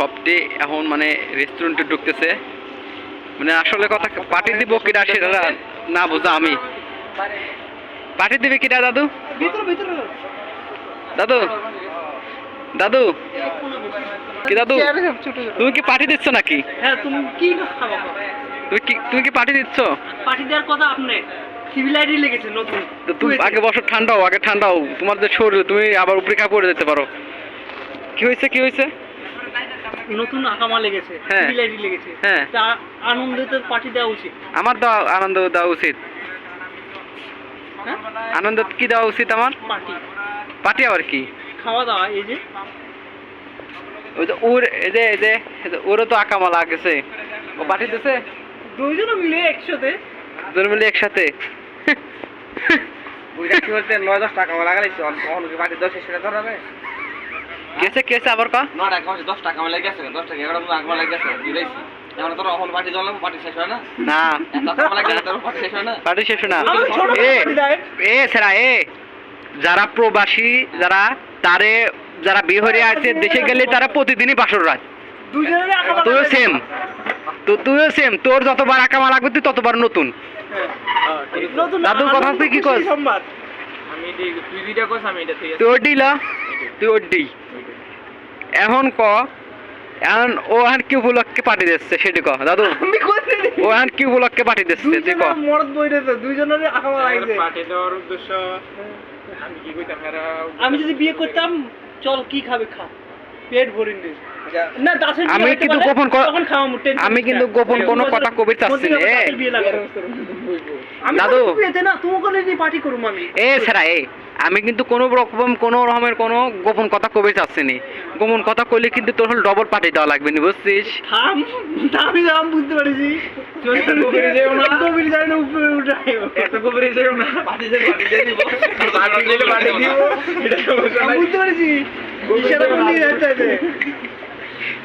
সবটি এখন মানে রেস্টুরেন্টে ঢুকতেছে। মানে আসলে কথা পার্টি দিব কিনা সেটা না বুঝা আমি। পার্টি দিবে কিনা দাদু? দাদু? দাদু? কি দাদু? তুমি কি পার্টি দিচ্ছ নাকি? হ্যাঁ তুমি কি খাব? তুমি কি তুমি কি পার্টি দিচ্ছ? পার্টি দেওয়ার কথা আপনি। সিভিল আইডি লেগেছে নতুন। তো তুমি আগে বসো ঠান্ডাও আগে ঠান্ডাও তোমার যে শরীর তুমি আবার উপরে কাপড় যেতে পারো। কি হয়েছে কি হয়েছে? নতুন আকামা লেগেছে হ্যাঁ। সিভিল লেগেছে। হ্যাঁ। তা আনন্দতে পার্টি দেওয়া উচিত? আমার দেওয়া আনন্দ দেওয়া উচিত। হ্যাঁ? আনন্দ কি দেওয়া উচিত আমার? পার্টি। পার্টি আবার কি? খাওয়া দাওয়া এই যে। ওই যে ওর এই যে এই যে এই যে ওরও তো আঁকা মালা গেছে ও পার্টি দিছে? দুইজনে মিলে একসাথে। দুজন মিলে একসাথে। বুঝা কি বলতে নয় দশ টাকা লাগাইছি কখন কি বাকি দশ সেটা ধরাবে? গেছে কেছে আবার কা? নয় টাকা দশ টাকা আমার লেগে গেছে দশ টাকা এগারো টাকা আমার লেগে দিলাইছি এখন তোর এখন পার্টি পার্টি শেষ হয় না? না। এত টাকা লাগে তোর পার্টি শেষ হয় না? পার্টি শেষ না। এ এ। সেরা এ। যারা প্রবাসী যারা তারে যারা বিয়ে হয়ে আছে দেশে গেলে তারা প্রতিদিনই বাসর রাত। তুইও। সেম তো তুইও সেম তোর যতবার আকামা লাগবে তুই ততবার নতুন। নতুন দাদুর কথা তুই কি কস? তুই কস আমি এটা তুই এখন ক? এখন ও এখন কি উপলক্ষে পাঠিয়ে দিচ্ছে সেটি ক? দাদু? আমি ও এখন কি উপলক্ষে পাঠিয়ে দিচ্ছে তুই ক? মরদ বইরেছে দুইজনের দেওয়ার উদ্দেশ্য আমি কি কইতাম এরা আমি যদি বিয়ে করতাম চল কি খাবে খা। পেট ভরিন আমি কিন্তু গোপন আমি কিন্তু গোপন কোনো কথা কবির চাচ্ছি দাদু। দাদু। না তুমি কোনে পার্টি করুম আমি। এ এ। আমি কিন্তু কোনো রকম কোনো রকমের কোনো গোপন কথা কবে চাচ্ছি নি গোপন কথা কইলে কিন্তু তোর হল ডবল পাঠিয়ে দেওয়া লাগবে নি বুঝছিস? আমি দাম বুঝতে পারছি।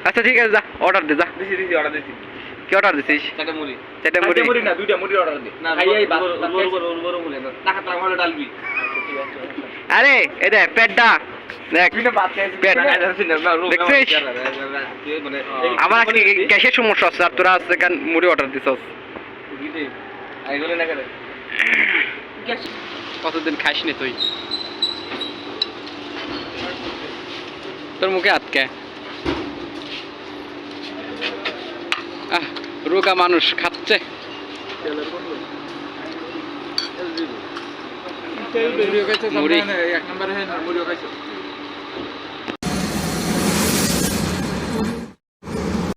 আচ্ছা ঠিক আছে যা অর্ডার দে যা। দিছি দিছি অর্ডার দিছি। কি অর্ডার দিছিস? চারটে মুড়ি। সেটা মুড়ি? মুড়ি না দুইটা মুড়ি অর্ডার দি। না খাই বাস বড় বড় বড় মুড়ি না। টাকা টাকা ভালো ডালবি আরে দেখ পেটটা। দেখ দেখছিস? মানে আমার আজকে গ্যাসের সমস্যা আছে আর তোরা আজকে কেন মুড়ি অর্ডার দিছস? আইগুলো না করে কতদিন খাইস নি তুই? তোর মুখে আটকে আহ রোগা মানুষ খাচ্ছে মুড়ি। এক নম্বরে মুড়ি খাইছো